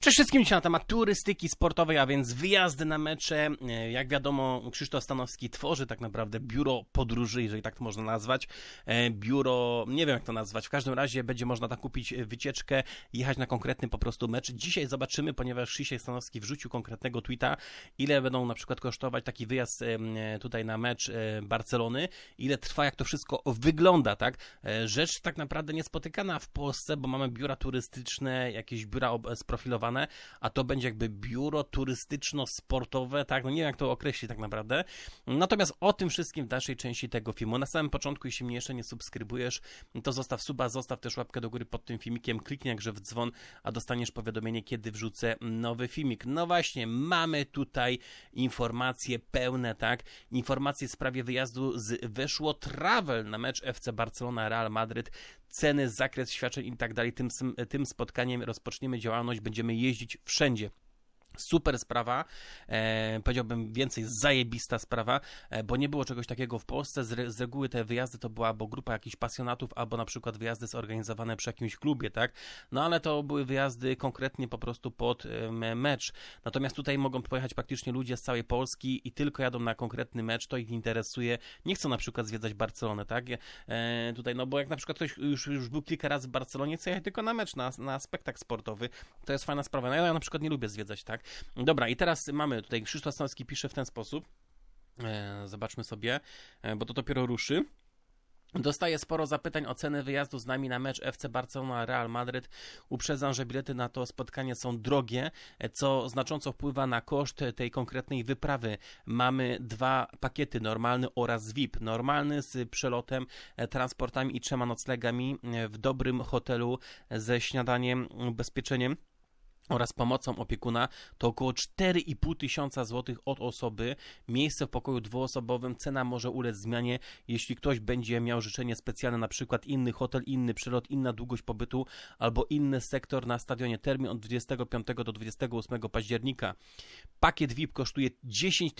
Cześć wszystkim, dzisiaj na temat turystyki sportowej, a więc wyjazdy na mecze. E, Jak wiadomo, Krzysztof Stanowski tworzy tak naprawdę biuro podróży, jeżeli tak to można nazwać. E, Biuro, nie wiem jak to nazwać, w każdym razie będzie można tam kupić e, wycieczkę, jechać na konkretny po prostu mecz. Dzisiaj zobaczymy, ponieważ Krzysiek Stanowski wrzucił konkretnego tweeta, ile będą na przykład kosztować taki wyjazd tutaj na mecz Barcelony, ile trwa, jak to wszystko wygląda, tak? Rzecz tak naprawdę niespotykana w Polsce, bo mamy biura turystyczne, jakieś biura ob- sprofilowane, a to będzie jakby biuro turystyczno-sportowe, tak? No nie wiem, jak to określić tak naprawdę. Natomiast o tym wszystkim w dalszej części tego filmu. Na samym początku, jeśli mnie jeszcze nie subskrybujesz, to zostaw suba, zostaw też łapkę do góry pod tym filmikiem, kliknij jakże w dzwon, a dostaniesz powiadomienie, kiedy wrzucę nowy filmik. No właśnie, mamy tutaj informacje pełne, tak? Informacje w sprawie wyjazdu z Weszło Travel na mecz FC Barcelona Real Madryt ceny, zakres świadczeń i tak dalej. Tym, tym spotkaniem rozpoczniemy działalność, będziemy jeździć wszędzie. Super sprawa, e, powiedziałbym więcej zajebista sprawa, e, bo nie było czegoś takiego w Polsce. Z, re, z reguły te wyjazdy to była albo grupa jakichś pasjonatów, albo na przykład wyjazdy zorganizowane przy jakimś klubie, tak? No ale to były wyjazdy konkretnie po prostu pod e, me- mecz. Natomiast tutaj mogą pojechać praktycznie ludzie z całej Polski i tylko jadą na konkretny mecz, to ich interesuje. Nie chcą na przykład zwiedzać Barcelony, tak? E, tutaj, no bo jak na przykład ktoś już, już był kilka razy w Barcelonie, co jechać tylko na mecz, na, na spektakl sportowy, to jest fajna sprawa. No ja na przykład nie lubię zwiedzać, tak? Dobra, i teraz mamy tutaj, Krzysztof Stanowski pisze w ten sposób. E, zobaczmy sobie, e, bo to dopiero ruszy. Dostaję sporo zapytań o cenę wyjazdu z nami na mecz FC Barcelona Real Madryt. Uprzedzam, że bilety na to spotkanie są drogie, e, co znacząco wpływa na koszt tej konkretnej wyprawy. Mamy dwa pakiety, normalny oraz VIP. Normalny z przelotem, transportami i trzema noclegami w dobrym hotelu ze śniadaniem, ubezpieczeniem oraz pomocą opiekuna to około 4,5 tysiąca złotych od osoby. Miejsce w pokoju dwuosobowym, cena może ulec zmianie, jeśli ktoś będzie miał życzenie specjalne, na przykład inny hotel, inny przylot, inna długość pobytu albo inny sektor na stadionie. Termin od 25 do 28 października. Pakiet VIP kosztuje 10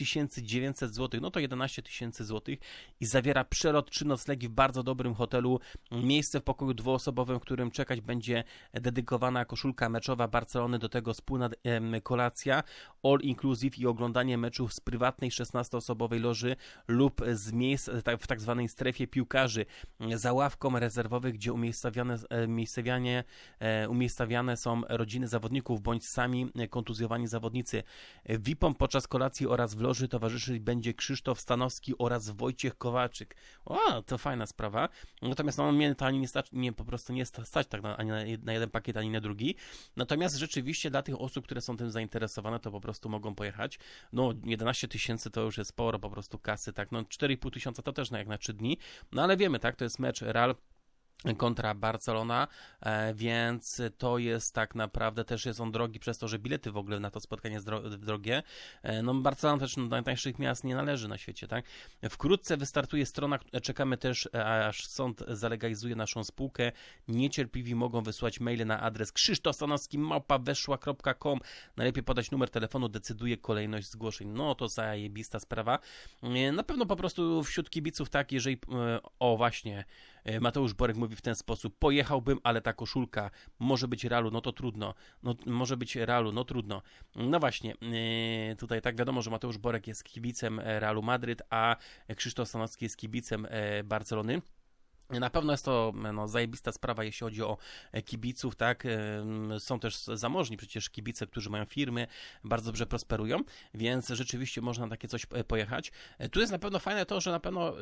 900 zł, no to 11 tysięcy złotych i zawiera przelot czy noclegi w bardzo dobrym hotelu, miejsce w pokoju dwuosobowym, w którym czekać będzie dedykowana koszulka meczowa Barcelony, do tego wspólna kolacja, all inclusive i oglądanie meczów z prywatnej 16-osobowej loży lub z miejsc e, tak- w tak zwanej strefie piłkarzy za ławką rezerwowych, gdzie e, umiejscowianie, e, umiejscowiane są rodziny zawodników bądź sami kontuzjowani zawodnicy. VIP-om podczas kolacji oraz w loży towarzyszyć będzie Krzysztof Stanowski oraz Wojciech Kowalczyk. O, to fajna sprawa. Natomiast no, mnie to ani nie stać, nie, po prostu nie sta- stać tak na, ani na jeden pakiet, ani na drugi. Natomiast rzeczywiście dla tych osób, które są tym zainteresowane, to po prostu mogą pojechać. No 11 tysięcy to już jest sporo po prostu kasy, tak. No 4,5 tysiąca to też na jak na 3 dni. No ale wiemy, tak, to jest mecz Real kontra Barcelona, e, więc to jest tak naprawdę też jest on drogi przez to, że bilety w ogóle na to spotkanie jest dro drogie. E, No Barcelona też do najtańszych miast nie należy na świecie, tak? Wkrótce wystartuje strona, czekamy też e, aż sąd zalegalizuje naszą spółkę. Niecierpliwi mogą wysłać maile na adres krzysztofstanowski.weszła.com Najlepiej podać numer telefonu, decyduje kolejność zgłoszeń. No to zajebista sprawa. E, Na pewno po prostu wśród kibiców tak, jeżeli e, o właśnie E, Mateusz Borek mówi w ten sposób: Pojechałbym, ale ta koszulka może być Realu, no to trudno. No, może być Realu, no trudno. No właśnie, e, tutaj tak wiadomo, że Mateusz Borek jest kibicem e, Realu Madryt, a Krzysztof Stanowski jest kibicem e, Barcelony. Na pewno jest to no, zajebista sprawa, jeśli chodzi o e, kibiców, tak? Ym, Są też zamożni przecież kibice, którzy mają firmy, bardzo dobrze prosperują, więc rzeczywiście można na takie coś e, pojechać. E, Tu jest na pewno fajne to, że na pewno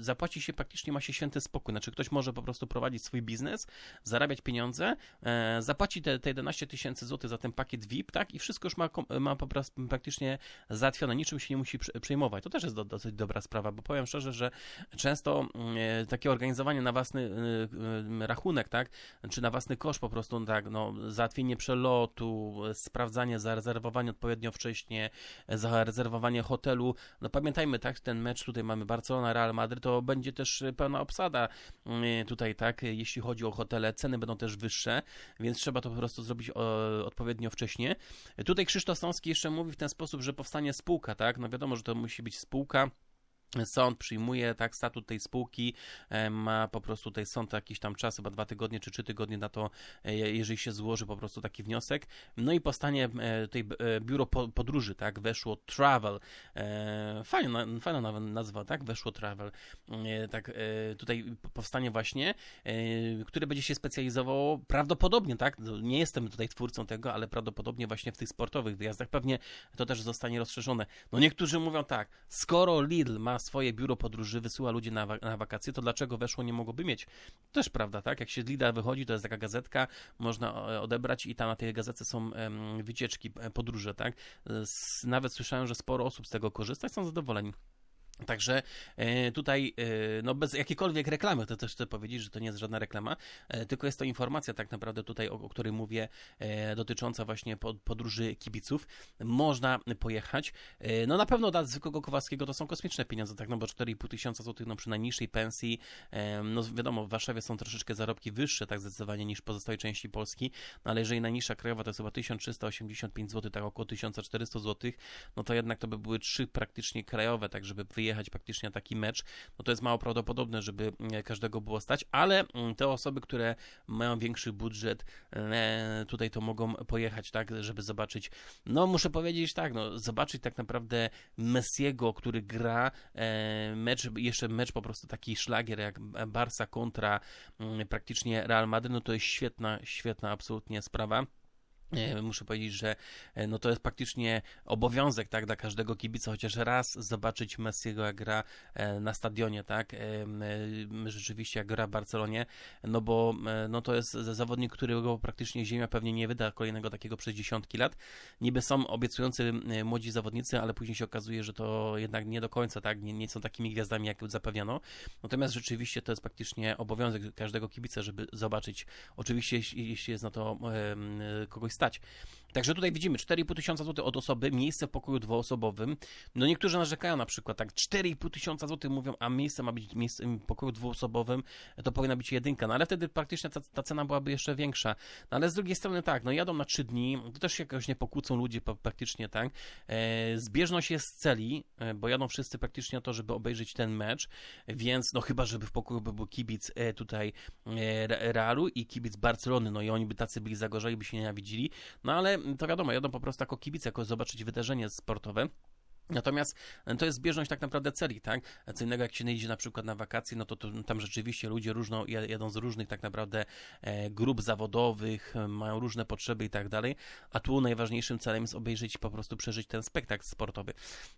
zapłaci się praktycznie, ma się święty spokój. Znaczy ktoś może po prostu prowadzić swój biznes, zarabiać pieniądze, e, zapłaci te, te 11 tysięcy złotych za ten pakiet VIP, tak? I wszystko już ma, ma po prostu praktycznie załatwione, niczym się nie musi prze- przejmować. To też jest do, dosyć dobra sprawa, bo powiem szczerze, że często e, takie organizowanie na własny e, e, rachunek, tak, czy na własny koszt po prostu, tak, no, załatwienie przelotu, sprawdzanie, zarezerwowanie odpowiednio wcześnie, zarezerwowanie hotelu, no pamiętajmy, tak, ten mecz tutaj mamy Barcelona, Real Madryt, to będzie też pełna obsada tutaj, tak, jeśli chodzi o hotele, ceny będą też wyższe, więc trzeba to po prostu zrobić odpowiednio wcześnie. Tutaj Krzysztof Stąski jeszcze mówi w ten sposób, że powstanie spółka, tak, no wiadomo, że to musi być spółka, Sąd przyjmuje tak statut tej spółki, e, ma po prostu tutaj sąd jakiś tam czas, chyba dwa tygodnie czy trzy tygodnie na to, e, jeżeli się złoży po prostu taki wniosek. No i powstanie e, tutaj biuro podróży, tak, weszło Travel. Fajna, fajna nazwa, tak, weszło Travel. Tak, tutaj powstanie właśnie, które będzie się specjalizowało prawdopodobnie, tak, no, nie jestem tutaj twórcą tego, ale prawdopodobnie właśnie w tych sportowych wyjazdach pewnie to też zostanie rozszerzone. No niektórzy mówią tak, skoro Lidl ma swoje biuro podróży, wysyła ludzi na, na wakacje, to dlaczego weszło nie mogłoby mieć? Też prawda, tak? Jak się z Lida wychodzi, to jest taka gazetka, można e, odebrać i tam na tej gazetce są wycieczki, e, podróże, tak? Nawet słyszałem, że sporo osób z tego korzysta i są zadowoleni. Także e, tutaj, e, no bez jakiejkolwiek reklamy, to też chcę powiedzieć, że to nie jest żadna reklama, e, tylko jest to informacja tak naprawdę tutaj, o, której mówię, dotycząca właśnie podróży kibiców. Można pojechać. No na pewno dla zwykłego Kowalskiego to są kosmiczne pieniądze, tak, no bo 4,5 tysiąca złotych no przy najniższej pensji, no wiadomo, w Warszawie są troszeczkę zarobki wyższe, tak zdecydowanie niż w pozostałej części Polski, no ale jeżeli najniższa krajowa to jest chyba 1385 zł, tak około 1400 zł, no to jednak to by były trzy praktycznie krajowe, tak żeby wyjechać wyjechać praktycznie na taki mecz, no to jest mało prawdopodobne, żeby mm, każdego było stać, ale mm, te osoby, które mają większy budżet, e, tutaj to mogą pojechać, tak, żeby zobaczyć. No, muszę powiedzieć tak, no, zobaczyć tak naprawdę Messiego, który gra e, mecz, jeszcze mecz po prostu taki szlagier jak Barca kontra mm, praktycznie Real Madrid, no to jest świetna, świetna absolutnie sprawa. Muszę powiedzieć, że e, no to jest praktycznie obowiązek tak, dla każdego kibica, chociaż raz zobaczyć Messiego jak gra e, na stadionie, tak, e, rzeczywiście jak gra w Barcelonie, no bo no to jest zawodnik, którego praktycznie ziemia pewnie nie wyda kolejnego takiego przez dziesiątki lat. Niby są obiecujący młodzi zawodnicy, ale później się okazuje, że to jednak nie do końca, tak, nie, nie są takimi gwiazdami, jak zapewniano. Natomiast rzeczywiście to jest praktycznie obowiązek każdego kibica, żeby zobaczyć, oczywiście jeśli jest na to kogoś stać. Także tutaj widzimy 4,5 tysiąca złotych od osoby, miejsce w pokoju dwuosobowym. No niektórzy narzekają na przykład tak, 4,5 tysiąca złotych mówią, a miejsce ma być miejsce w pokoju dwuosobowym, to powinna być jedynka, no ale wtedy praktycznie ta, ta cena byłaby jeszcze większa. No ale z drugiej strony tak, no jadą na 3 dni, to też się jakoś nie pokłócą ludzie praktycznie, tak. E, zbieżność jest z celi, e, bo jadą wszyscy praktycznie o to, żeby obejrzeć ten mecz, więc no chyba, żeby w pokoju by był kibic e, tutaj e, Realu i kibic Barcelony, no i oni by tacy byli zagorzeli, by się nienawidzili, no ale to wiadomo, jadą po prostu jako kibice, jako zobaczyć wydarzenie sportowe. Natomiast to jest zbieżność tak naprawdę celi, tak? Co innego jak się idzie na przykład na wakacje, no to, to tam rzeczywiście ludzie różną, jadą z różnych tak naprawdę e, grup zawodowych, mają różne potrzeby i tak dalej, a tu najważniejszym celem jest obejrzeć po prostu przeżyć ten spektakl sportowy.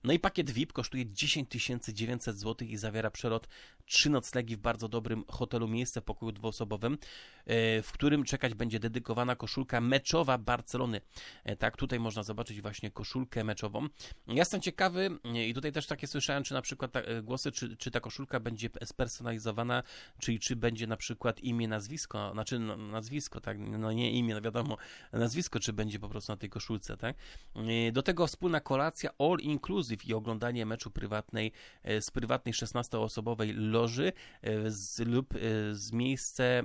No i pakiet VIP kosztuje 10 900 zł i zawiera przelot, trzy noclegi w bardzo dobrym hotelu, miejsce w pokoju dwuosobowym, e, w którym czekać będzie dedykowana koszulka meczowa Barcelony. E, tak, tutaj można zobaczyć właśnie koszulkę meczową. Ja jestem ciekawy, ciekawy i tutaj też takie słyszałem, czy na przykład ta, e, głosy, czy, czy ta koszulka będzie spersonalizowana, czyli czy będzie na przykład imię, nazwisko, znaczy no, nazwisko, tak, no nie imię, no wiadomo, nazwisko, czy będzie po prostu na tej koszulce, tak. E, do tego wspólna kolacja all inclusive i oglądanie meczu prywatnej, e, z prywatnej 16-osobowej loży z, lub z miejsce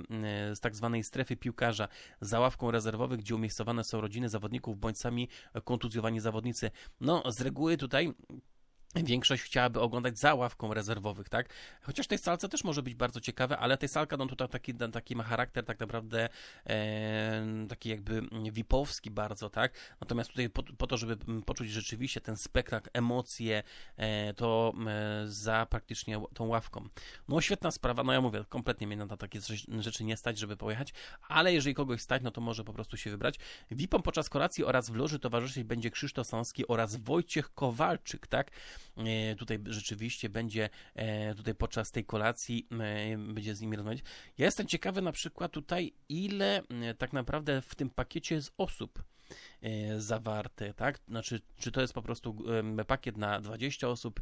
z tak zwanej strefy piłkarza za ławką rezerwowych, gdzie umiejscowane są rodziny zawodników bądź sami kontuzjowani zawodnicy. No, z reguły tutaj tutaj większość chciałaby oglądać za ławką rezerwowych, tak? Chociaż tej salce też może być bardzo ciekawe, ale tej salka no tutaj taki, taki ma charakter tak naprawdę e, taki jakby wipowski bardzo, tak? Natomiast tutaj po, po, to, żeby poczuć rzeczywiście ten spektakl, emocje, e, to e, za praktycznie tą ławką. No świetna sprawa, no ja mówię, kompletnie mnie na takie rzeczy nie stać, żeby pojechać, ale jeżeli kogoś stać, no to może po prostu się wybrać. VIPom podczas kolacji oraz w loży towarzyszyć będzie Krzysztof Sanski oraz Wojciech Kowalczyk, tak? E, tutaj rzeczywiście będzie e, tutaj podczas tej kolacji e, będzie z nimi rozmawiać. Ja jestem ciekawy na przykład tutaj, ile tak naprawdę w tym pakiecie jest osób zawarte, tak? Znaczy, czy to jest po prostu pakiet na 20 osób,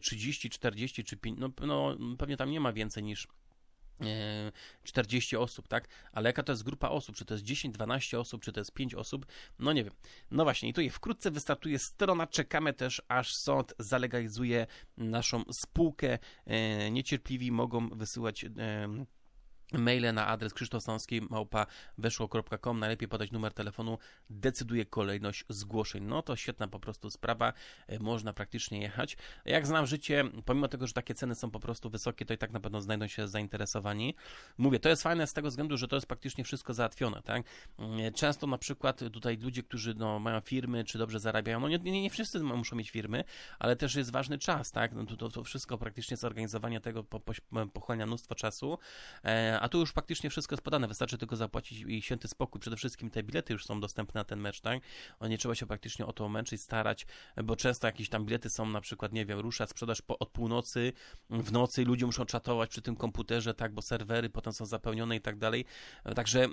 30, 40 czy 5, no, no pewnie tam nie ma więcej niż 40 osób, tak? Ale jaka to jest grupa osób? Czy to jest 10, 12 osób, czy to jest 5 osób? No nie wiem. No właśnie, i tutaj wkrótce wystartuje strona. Czekamy też, aż sąd zalegalizuje naszą spółkę. E, niecierpliwi mogą wysyłać Maile na adres krzysztofstanowski małpa weszło.com, najlepiej podać numer telefonu, decyduje kolejność zgłoszeń. No to świetna po prostu sprawa, e, można praktycznie jechać. Jak znam życie, pomimo tego, że takie ceny są po prostu wysokie, to i tak na pewno znajdą się zainteresowani. Mówię, to jest fajne z tego względu, że to jest praktycznie wszystko załatwione, tak? Mm, Często na przykład tutaj ludzie, którzy no, mają firmy, czy dobrze zarabiają, no nie, nie, nie wszyscy muszą mieć firmy, ale też jest ważny czas, tak? No to, to, wszystko praktycznie zorganizowanie tego po, po, pochłania mnóstwo czasu, e, a tu już praktycznie wszystko jest podane, wystarczy tylko zapłacić i święty spokój. Przede wszystkim te bilety już są dostępne na ten mecz, tak? Nie trzeba się praktycznie o to męczyć, starać, bo często jakieś tam bilety są na przykład, nie wiem, rusza sprzedaż po, od północy, w nocy ludzie muszą czatować przy tym komputerze, tak, bo serwery potem są zapełnione i tak dalej. E, Także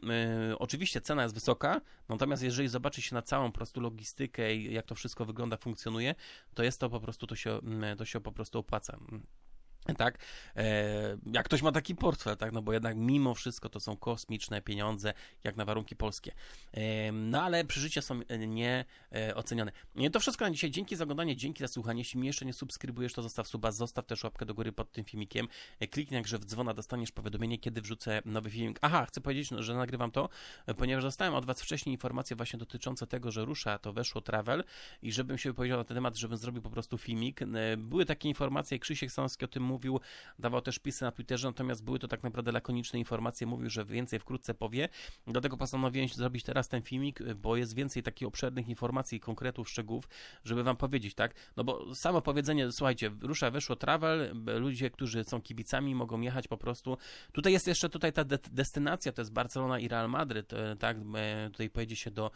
y, oczywiście cena jest wysoka, natomiast jeżeli zobaczy się na całą po prostu logistykę i jak to wszystko wygląda, funkcjonuje, to jest to po prostu, to się, mm, to się po prostu opłaca. Tak, e, jak ktoś ma taki portfel, tak, no bo jednak mimo wszystko to są kosmiczne pieniądze, jak na warunki polskie. E, no ale przeżycia są e, ocenione. E, To wszystko na dzisiaj. Dzięki za oglądanie, dzięki za słuchanie. Jeśli mnie jeszcze nie subskrybujesz, to zostaw suba, zostaw też łapkę do góry pod tym filmikiem. Kliknij jakże w dzwona, dostaniesz powiadomienie, kiedy wrzucę nowy filmik. Aha, chcę powiedzieć, no, że nagrywam to, ponieważ dostałem od Was wcześniej informacje właśnie dotyczące tego, że rusza to weszło travel i żebym się wypowiedział na ten temat, żebym zrobił po prostu filmik. Były takie informacje, Krzysiek Sanowski o tym mówił, dawał też pisy na Twitterze, natomiast były to tak naprawdę lakoniczne informacje, mówił, że więcej wkrótce powie, dlatego postanowiłem zrobić teraz ten filmik, bo jest więcej takich obszernych informacji, konkretów, szczegółów, żeby wam powiedzieć, tak, no bo samo powiedzenie, słuchajcie, rusza, weszło travel, ludzie, którzy są kibicami mogą jechać po prostu, tutaj jest jeszcze tutaj ta de- destynacja, to jest Barcelona i Real Madryt, e, tak, e, tutaj pojedzie się do,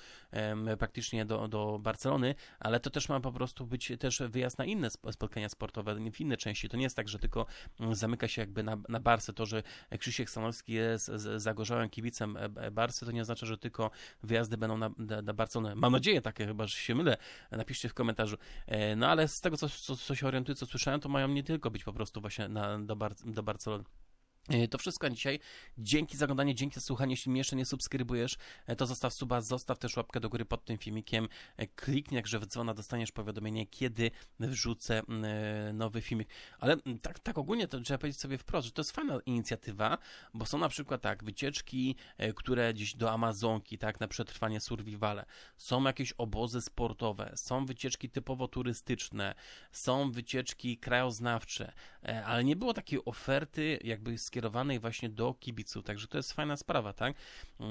praktycznie do, do Barcelony, ale to też ma po prostu być też wyjazd na inne sp- spotkania sportowe, w inne części, to nie jest tak, że tylko mm, zamyka się jakby na, na Barsę. To, że Krzysiek Stanowski jest zagorzałym kibicem e, e, Barsy, to nie oznacza, że tylko wyjazdy będą na, na, na Barcelonę. Mam nadzieję takie, chyba, że się mylę. Napiszcie w komentarzu. E, No ale z tego, co, co, co się orientuję, co słyszałem, to mają nie tylko być po prostu właśnie na, do, Bar do Barcelony. E, To wszystko na dzisiaj. Dzięki za oglądanie, dzięki za słuchanie. Jeśli mnie jeszcze nie subskrybujesz, e, to zostaw suba, zostaw też łapkę do góry pod tym filmikiem. E, Kliknij jakże w dzwona, dostaniesz powiadomienie, kiedy wrzucę nowy filmik. Ale mm, tak, tak ogólnie to trzeba powiedzieć sobie wprost, że to jest fajna inicjatywa, bo są na przykład tak, wycieczki, które gdzieś do Amazonki, tak, na przetrwanie survivale. Są jakieś obozy sportowe, są wycieczki typowo turystyczne, są wycieczki krajoznawcze, ale nie było takiej oferty jakby skierowanej właśnie do kibiców, także to jest fajna sprawa, tak? E,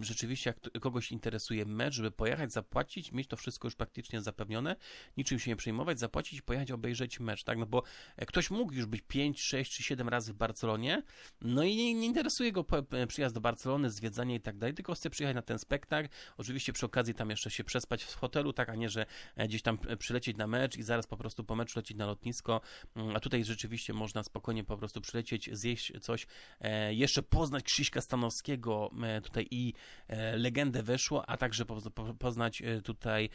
Rzeczywiście, jak kogoś interesuje mecz, żeby pojechać, zapłacić, mieć to wszystko już praktycznie zapewnione, niczym się nie przejmować, zapłacić, pojechać, obejrzeć mecz, tak? No bo e, ktoś mógł już być 5, 6 czy 7 razy w Barcelonie, no i nie, nie interesuje go po- przyjazd do Barcelony, zwiedzanie i tak dalej, tylko chce przyjechać na ten spektakl, oczywiście przy okazji tam jeszcze się przespać w hotelu, tak, a nie, że e, gdzieś tam e, przylecieć na mecz i zaraz po prostu po meczu lecieć na lotnisko, Mm, a tutaj rzeczywiście można spokojnie po prostu przylecieć, zjeść coś, e, jeszcze poznać Krzyśka Stanowskiego e, tutaj i e, legendę weszło, a także po, po, poznać tutaj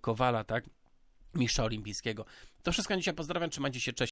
Kowala, tak, mistrza olimpijskiego. To wszystko dzisiaj, pozdrawiam, trzymajcie się, cześć.